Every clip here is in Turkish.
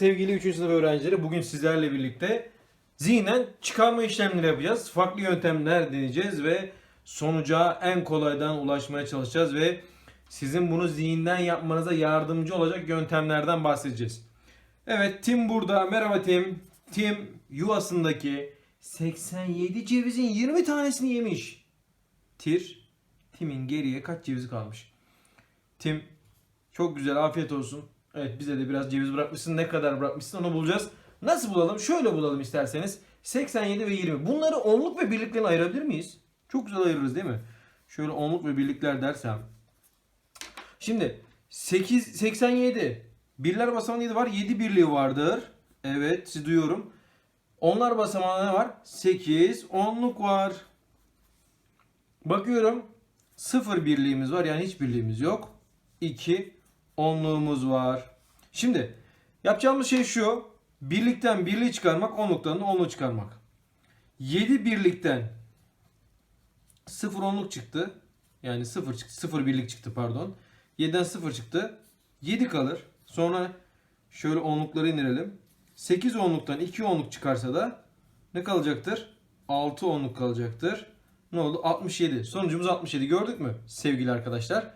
sevgili 3. sınıf öğrencileri. Bugün sizlerle birlikte zihnen çıkarma işlemleri yapacağız. Farklı yöntemler deneyeceğiz ve sonuca en kolaydan ulaşmaya çalışacağız ve sizin bunu zihinden yapmanıza yardımcı olacak yöntemlerden bahsedeceğiz. Evet Tim burada. Merhaba Tim. Tim yuvasındaki 87 cevizin 20 tanesini yemiş. Tir. Tim'in geriye kaç cevizi kalmış? Tim çok güzel afiyet olsun. Evet bize de biraz ceviz bırakmışsın. Ne kadar bırakmışsın onu bulacağız. Nasıl bulalım? Şöyle bulalım isterseniz. 87 ve 20. Bunları onluk ve birliklerine ayırabilir miyiz? Çok güzel ayırırız değil mi? Şöyle onluk ve birlikler dersem. Şimdi 8 87. Birler basamağı 7 var. 7 birliği vardır. Evet sizi duyuyorum. Onlar basamağı ne var? 8 onluk var. Bakıyorum. 0 birliğimiz var. Yani hiç birliğimiz yok. 2 onluğumuz var. Şimdi yapacağımız şey şu. Birlikten birliği çıkarmak, onluktan da onluğu çıkarmak. 7 birlikten 0 onluk çıktı. Yani 0 çıktı. 0 birlik çıktı pardon. 7'den 0 çıktı. 7 kalır. Sonra şöyle onlukları indirelim. 8 onluktan 2 onluk çıkarsa da ne kalacaktır? 6 onluk kalacaktır. Ne oldu? 67. Sonucumuz 67. Gördük mü sevgili arkadaşlar?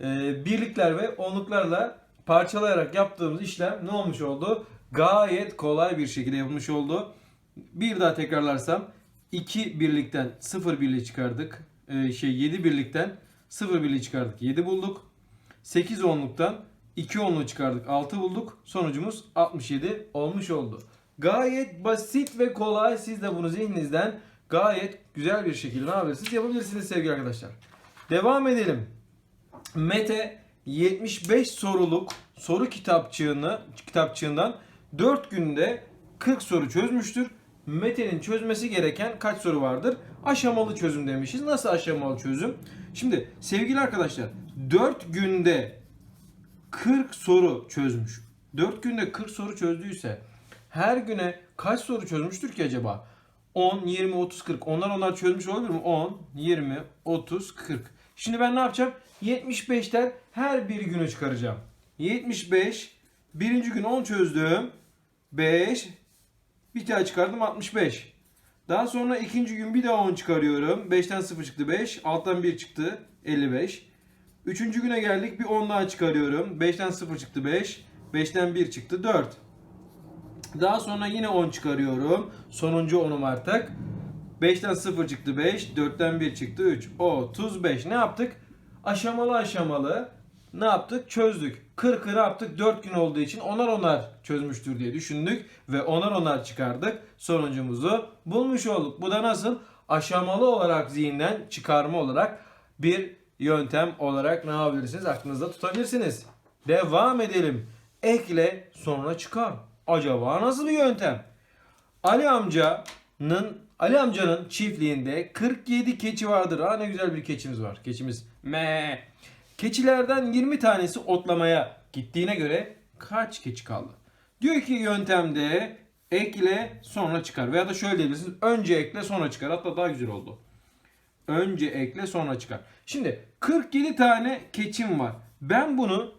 Ee, birlikler ve onluklarla parçalayarak yaptığımız işlem ne olmuş oldu? Gayet kolay bir şekilde yapılmış oldu. Bir daha tekrarlarsam 2 birlikten 0 birliği çıkardık. Ee, şey 7 birlikten 0 birliği çıkardık. 7 bulduk. 8 onluktan 2 onluğu çıkardık. 6 bulduk. Sonucumuz 67 olmuş oldu. Gayet basit ve kolay. Siz de bunu zihninizden gayet güzel bir şekilde ne yapabilirsiniz? Yapabilirsiniz sevgili arkadaşlar. Devam edelim. Mete 75 soruluk soru kitapçığını kitapçığından 4 günde 40 soru çözmüştür. Mete'nin çözmesi gereken kaç soru vardır? Aşamalı çözüm demişiz. Nasıl aşamalı çözüm? Şimdi sevgili arkadaşlar 4 günde 40 soru çözmüş. 4 günde 40 soru çözdüyse her güne kaç soru çözmüştür ki acaba? 10, 20, 30, 40. Onlar onlar çözmüş olabilir mi? 10, 20, 30, 40. Şimdi ben ne yapacağım? 75'ten her bir günü çıkaracağım. 75, birinci gün 10 çözdüm. 5, bir tane çıkardım 65. Daha sonra ikinci gün bir daha 10 çıkarıyorum. 5'ten 0 çıktı 5. Alttan 1 çıktı 55. Üçüncü güne geldik bir 10 daha çıkarıyorum. 5'ten 0 çıktı 5. 5'ten 1 çıktı 4. Daha sonra yine 10 çıkarıyorum. Sonuncu 10'um artık. 5'ten 0 çıktı 5. 4'ten 1 çıktı 3. 35. Ne yaptık? Aşamalı aşamalı ne yaptık? Çözdük. 40'ı ne yaptık? 4 gün olduğu için onar onar çözmüştür diye düşündük. Ve onar onar çıkardık. Sonucumuzu bulmuş olduk. Bu da nasıl? Aşamalı olarak zihinden çıkarma olarak bir yöntem olarak ne yapabilirsiniz? Aklınızda tutabilirsiniz. Devam edelim. Ekle sonra çıkar. Acaba nasıl bir yöntem? Ali amcanın Ali amcanın çiftliğinde 47 keçi vardır. Aa ne güzel bir keçimiz var. Keçimiz me. Keçilerden 20 tanesi otlamaya gittiğine göre kaç keçi kaldı? Diyor ki yöntemde ekle sonra çıkar. Veya da şöyle diyebilirsiniz. Önce ekle sonra çıkar. Hatta daha güzel oldu. Önce ekle sonra çıkar. Şimdi 47 tane keçim var. Ben bunu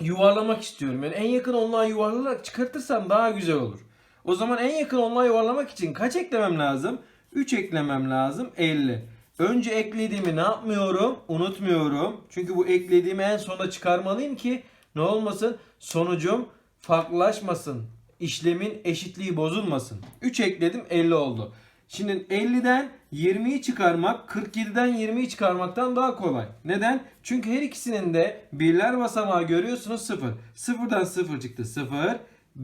yuvarlamak istiyorum. Yani en yakın onluğa yuvarlayarak çıkartırsam daha güzel olur. O zaman en yakın onluğa yuvarlamak için kaç eklemem lazım? 3 eklemem lazım 50. Önce eklediğimi ne yapmıyorum? Unutmuyorum. Çünkü bu eklediğimi en sona çıkarmalıyım ki ne olmasın? Sonucum farklılaşmasın. İşlemin eşitliği bozulmasın. 3 ekledim 50 oldu. Şimdi 50'den 20'yi çıkarmak 47'den 20'yi çıkarmaktan daha kolay. Neden? Çünkü her ikisinin de birler basamağı görüyorsunuz 0. 0'dan 0 çıktı 0.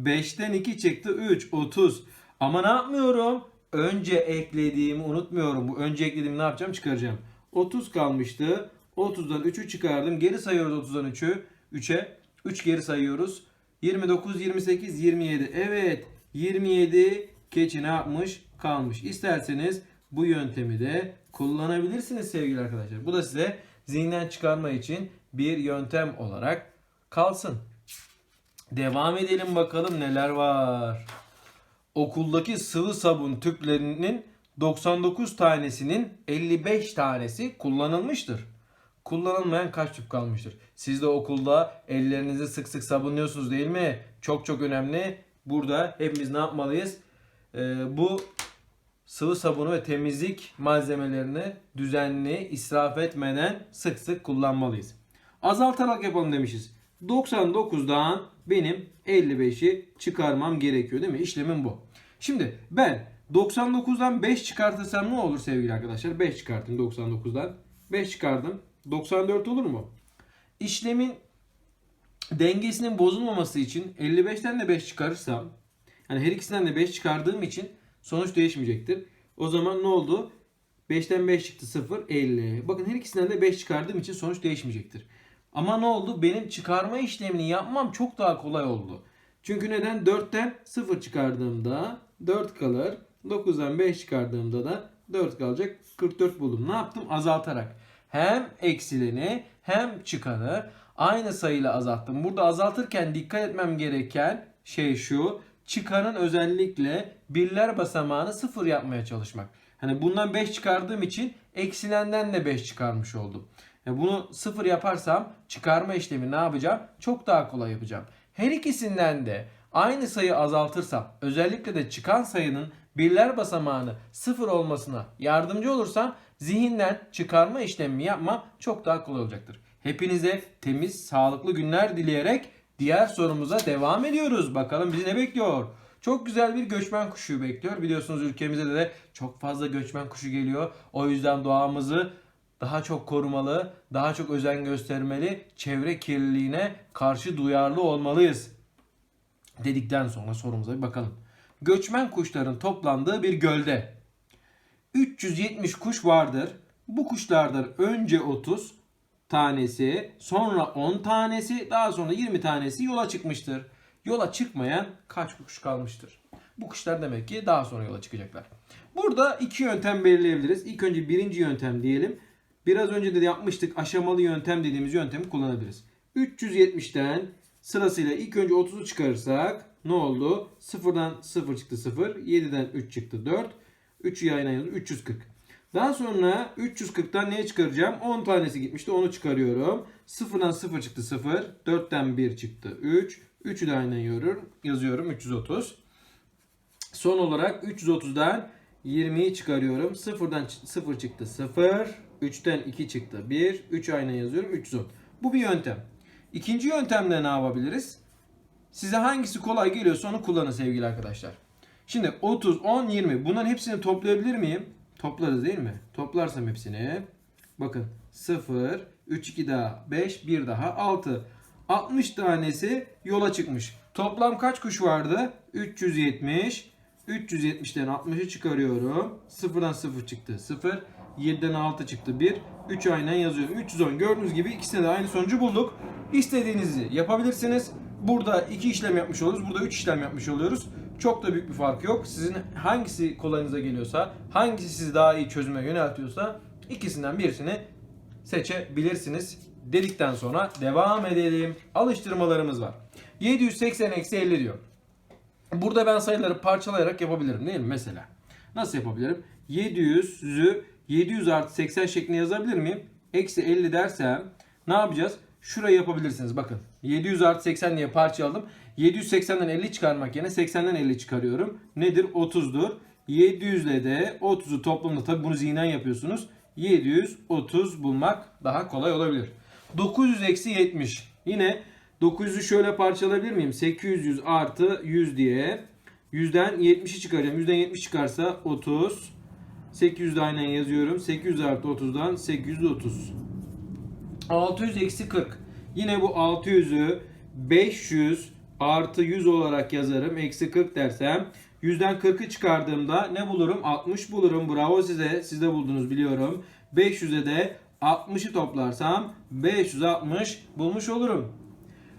5'ten 2 çıktı 3. 30. Ama ne yapmıyorum? Önce eklediğimi unutmuyorum. Bu önce eklediğimi ne yapacağım? Çıkaracağım. 30 kalmıştı. 30'dan 3'ü çıkardım. Geri sayıyoruz 30'dan 3'ü. 3'e. 3 geri sayıyoruz. 29, 28, 27. Evet. 27 keçi ne yapmış? Kalmış. İsterseniz bu yöntemi de kullanabilirsiniz sevgili arkadaşlar. Bu da size zihnen çıkarma için bir yöntem olarak kalsın. Devam edelim bakalım neler var. Okuldaki sıvı sabun tüplerinin 99 tanesinin 55 tanesi kullanılmıştır. kullanılmayan kaç tüp kalmıştır? Siz de okulda ellerinizi sık sık sabunluyorsunuz değil mi? Çok çok önemli. Burada hepimiz ne yapmalıyız? Ee, bu sıvı sabunu ve temizlik malzemelerini düzenli, israf etmeden sık sık kullanmalıyız. Azaltarak yapalım demişiz. 99'dan benim 55'i çıkarmam gerekiyor değil mi? İşlemim bu. Şimdi ben 99'dan 5 çıkartırsam ne olur sevgili arkadaşlar? 5 çıkarttım 99'dan. 5 çıkardım. 94 olur mu? İşlemin dengesinin bozulmaması için 55'ten de 5 çıkarırsam yani her ikisinden de 5 çıkardığım için sonuç değişmeyecektir. O zaman ne oldu? 5'ten 5 çıktı 0 50. Bakın her ikisinden de 5 çıkardığım için sonuç değişmeyecektir. Ama ne oldu? Benim çıkarma işlemini yapmam çok daha kolay oldu. Çünkü neden? 4'ten 0 çıkardığımda 4 kalır. 9'dan 5 çıkardığımda da 4 kalacak. 44 buldum. Ne yaptım? Azaltarak. Hem eksileni hem çıkanı aynı sayıyla azalttım. Burada azaltırken dikkat etmem gereken şey şu. Çıkanın özellikle birler basamağını sıfır yapmaya çalışmak. Hani bundan 5 çıkardığım için eksilenden de 5 çıkarmış oldum. Ya bunu sıfır yaparsam çıkarma işlemi ne yapacağım? Çok daha kolay yapacağım. Her ikisinden de aynı sayı azaltırsam özellikle de çıkan sayının birler basamağını sıfır olmasına yardımcı olursam zihinden çıkarma işlemimi yapmam çok daha kolay olacaktır. Hepinize temiz, sağlıklı günler dileyerek diğer sorumuza devam ediyoruz. Bakalım bizi ne bekliyor? Çok güzel bir göçmen kuşu bekliyor. Biliyorsunuz ülkemize de çok fazla göçmen kuşu geliyor. O yüzden doğamızı daha çok korumalı, daha çok özen göstermeli, çevre kirliliğine karşı duyarlı olmalıyız. Dedikten sonra sorumuza bir bakalım. Göçmen kuşların toplandığı bir gölde 370 kuş vardır. Bu kuşlardan önce 30 tanesi, sonra 10 tanesi, daha sonra 20 tanesi yola çıkmıştır. Yola çıkmayan kaç kuş kalmıştır? Bu kuşlar demek ki daha sonra yola çıkacaklar. Burada iki yöntem belirleyebiliriz. İlk önce birinci yöntem diyelim. Biraz önce de yapmıştık aşamalı yöntem dediğimiz yöntemi kullanabiliriz. 370'ten sırasıyla ilk önce 30'u çıkarırsak ne oldu? 0'dan 0 çıktı 0, 7'den 3 çıktı 4, 3'ü yayına yazdım 340. Daha sonra 340'tan neye çıkaracağım? 10 tanesi gitmişti onu çıkarıyorum. 0'dan 0 çıktı 0, 4'ten 1 çıktı 3, 3'ü de aynen yazıyorum, yazıyorum 330. Son olarak 330'dan 20'yi çıkarıyorum. 0'dan 0 çıktı 0. 3'ten 2 çıktı 1. 3 aynen yazıyorum 310. Bu bir yöntem. İkinci yöntemde ne yapabiliriz? Size hangisi kolay geliyorsa onu kullanın sevgili arkadaşlar. Şimdi 30, 10, 20 bunların hepsini toplayabilir miyim? Toplarız değil mi? Toplarsam hepsini. Bakın 0, 3, 2 daha 5, 1 daha 6. 60 tanesi yola çıkmış. Toplam kaç kuş vardı? 370. 370'ten 60'ı çıkarıyorum. 0'dan 0 çıktı 0. 7'den 6 çıktı 1. 3 aynen yazıyorum. 310 gördüğünüz gibi ikisine de aynı sonucu bulduk. İstediğinizi yapabilirsiniz. Burada 2 işlem yapmış oluyoruz. Burada 3 işlem yapmış oluyoruz. Çok da büyük bir fark yok. Sizin hangisi kolayınıza geliyorsa, hangisi sizi daha iyi çözüme yöneltiyorsa ikisinden birisini seçebilirsiniz. Dedikten sonra devam edelim. Alıştırmalarımız var. 780 eksi 50 diyor. Burada ben sayıları parçalayarak yapabilirim değil mi mesela? Nasıl yapabilirim? 700'ü 700 artı 80 şeklinde yazabilir miyim? Eksi 50 dersem ne yapacağız? Şurayı yapabilirsiniz. Bakın 700 artı 80 diye parçaladım. 780'den 50 çıkarmak yerine 80'den 50 çıkarıyorum. Nedir? 30'dur. 700 ile de 30'u toplamda tabi bunu zihnen yapıyorsunuz. 730 bulmak daha kolay olabilir. 900 eksi 70. Yine 900'ü şöyle parçalayabilir miyim? 800 artı 100 diye. 100'den 70'i çıkaracağım. 100'den 70 çıkarsa 30. 800 de aynen yazıyorum. 800 artı 30'dan 830. 600 eksi 40. Yine bu 600'ü 500 artı 100 olarak yazarım. Eksi 40 dersem 100'den 40'ı çıkardığımda ne bulurum? 60 bulurum. Bravo size. Siz de buldunuz biliyorum. 500'e de 60'ı toplarsam 560 bulmuş olurum.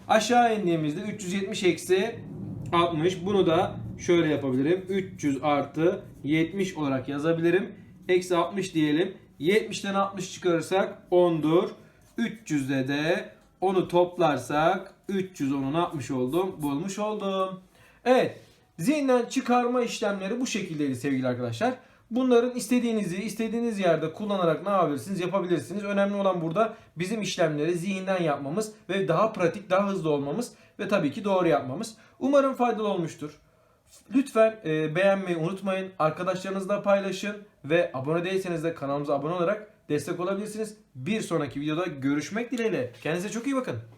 Aşağı indiğimizde 370 eksi 60. Bunu da şöyle yapabilirim. 300 artı 70 olarak yazabilirim. Eksi 60 diyelim. 70'ten 60 çıkarırsak 10'dur. 300'de de onu toplarsak 310'un 60 oldum. Bulmuş oldum. Evet. Zihinden çıkarma işlemleri bu şekildeydi sevgili arkadaşlar. Bunların istediğinizi istediğiniz yerde kullanarak ne yapabilirsiniz? Yapabilirsiniz. Önemli olan burada bizim işlemleri zihinden yapmamız ve daha pratik, daha hızlı olmamız ve tabii ki doğru yapmamız. Umarım faydalı olmuştur. Lütfen e, beğenmeyi unutmayın. Arkadaşlarınızla paylaşın ve abone değilseniz de kanalımıza abone olarak destek olabilirsiniz. Bir sonraki videoda görüşmek dileğiyle. Kendinize çok iyi bakın.